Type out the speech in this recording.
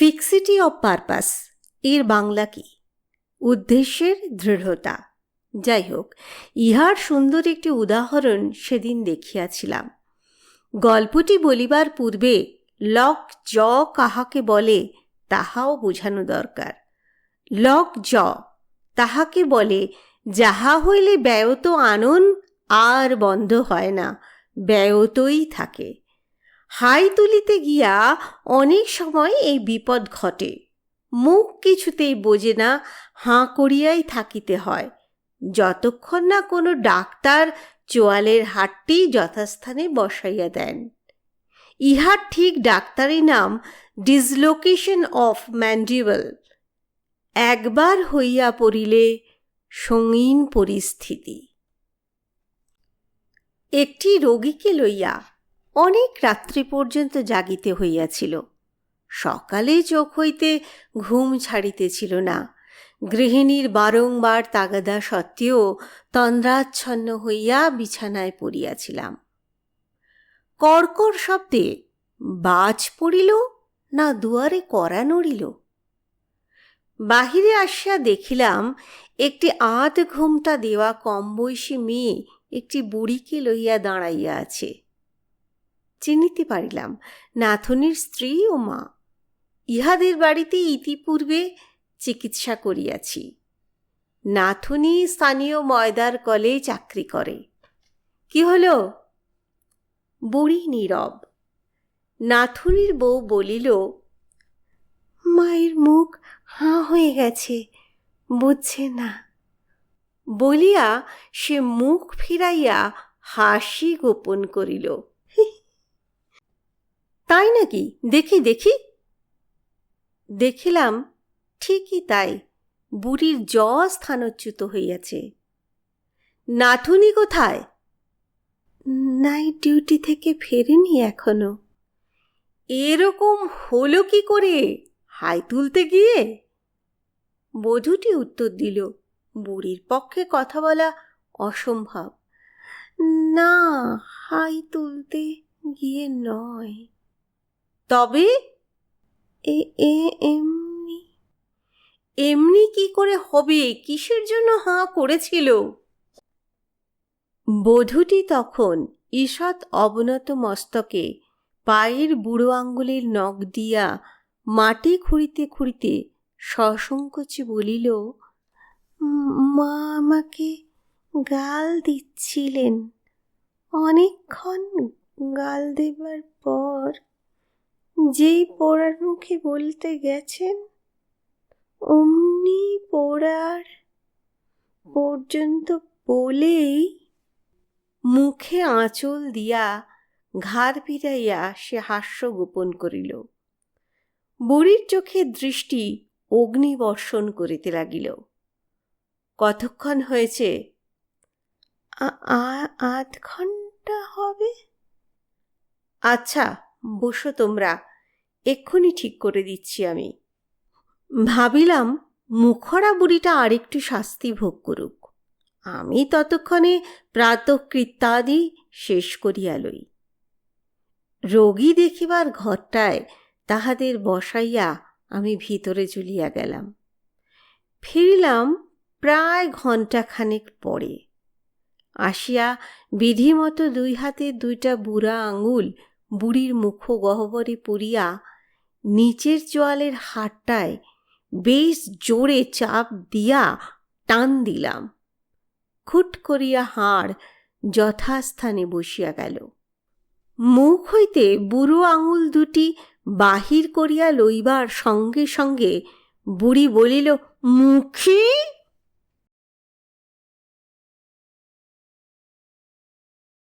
ফিক্সিটি of purpose এর বাংলা কি? উদ্দেশ্যের দৃঢ়তা। যাই হোক, ইহার সুন্দর একটি উদাহরণ সেদিন দেখিয়াছিলাম। গল্পটি বলিবার পূর্বে লক জ কাহাকে বলে তাহাও বোঝানো দরকার। লক জ তাহাকে বলে, যাহা হইলে ব্যয়ত আনন, আর বন্ধ হয় না, ব্যয়তই থাকে। হাই তুলিতে গিয়া অনেক সময় এই বিপদ ঘটে। মুখ কিছুতেই বোঝে না, হাঁ করিয়াই থাকিতে হয়। যতক্ষণ না কোনো ডাক্তার চোয়ালের হাটটি যথাস্থানে বসাইয়া দেন। ইহার ঠিক ডাক্তারি নাম ডিসলোকেশন অফ ম্যান্ডিবল। একবার হইয়া পড়িলে সঙ্গীন পরিস্থিতি। একটি রোগীকে লইয়া অনেক রাত্রি পর্যন্ত জাগিতে হইয়াছিল। সকালে চোখ হইতে ঘুম ছাড়িতেছিল না। গৃহিণীর বারংবার তাগাদা সত্ত্বেও তন্দ্রাচ্ছন্ন হইয়া বিছানায় পড়িয়াছিলাম। কর্কর শব্দে বাজ পড়িল না দুয়ারে করা নড়িল? বাহিরে আসিয়া দেখিলাম একটি আধ ঘুমটা দেওয়া কম বয়সী মেয়ে একটি বুড়িকে লইয়া দাঁড়াইয়া আছে। চিনিতে পারিলাম, নাথনির স্ত্রী ও মা। ইহাদের বাড়িতে ইতিপূর্বে চিকিৎসা করিয়াছি। নাথুনি স্থানীয় ময়দার কলে চাকরি করে। কি হলো? বুড়ি নীরব। নাথুনির বউ বলিল, মায়ের মুখ হাঁ হয়ে গেছে, বুঝছে না। বলিয়া সে মুখ ফিরাইয়া হাসি গোপন করিল। তাই নাকি? দেখি দেখি। দেখিলাম ঠিকই তাই, বুড়ির জ স্থানচ্যুত হইয়াছে। নাথুনি কোথায়? নাইট ডিউটি থেকে ফেরেনি এখনও। এরকম হলো কি করে? হাই তুলতে গিয়ে? বধূটি উত্তর দিল, বুড়ির পক্ষে কথা বলা অসম্ভব। না, হাই তুলতে গিয়ে নয়। তবে এমনি এমনি কি করে হবে? কিসের জন্য হাঁ করেছিল? বধূটি তখন ঈষৎ অবনত মস্তকে পায়ের বুড়ো আঙ্গুলের নখ দিয়া মাটি খুঁড়িতে খুঁড়িতে সসংকোচে বলিল, মা আমাকে গাল দিচ্ছিলেন। অনেকক্ষণ গাল দেবার পর যেই পোড়ার মুখে বলতে গেছেন, অমনি পোড়ার পর্যন্ত বলেই মুখে আঁচল দিয়া ঘাড় ফিরাইয়া সে হাস্য গোপন করিল। বুড়ির চোখে দৃষ্টি অগ্নিবর্ষণ করিতে লাগিল। কতক্ষণ হয়েছে? আধ ঘণ্টা হবে? আচ্ছা বসো তোমরা। এক্ষুনি ঠিক করে দিচ্ছি আমি। ভাবিলাম মুখরা বুড়িটা আরেকটু শাস্তি ভোগ করুক। আমি ততক্ষণে প্রাতকৃত্যাদি শেষ করিয়া লই। রোগী দেখিবার ঘরটায় তাহাদের বসাইয়া আমি ভিতরে চলিয়া গেলাম। ফিরিলাম প্রায় ঘণ্টাখানেক পরে। আসিয়া বিধিমতো দুই হাতে দুইটা বুড়া আঙুল বুড়ির মুখ গহ্বরে পুরিয়া নিচের চোয়ালের হাটটায় বেশ জোরে চাপ দিয়া টান দিলাম। খুট করিয়া হাড় যথাস্থানে বসিয়া গেল। মুখ হইতে বুড়ো আঙুল দুটি বাহির করিয়া লইবার সঙ্গে সঙ্গে বুড়ি বলিল, মুখী?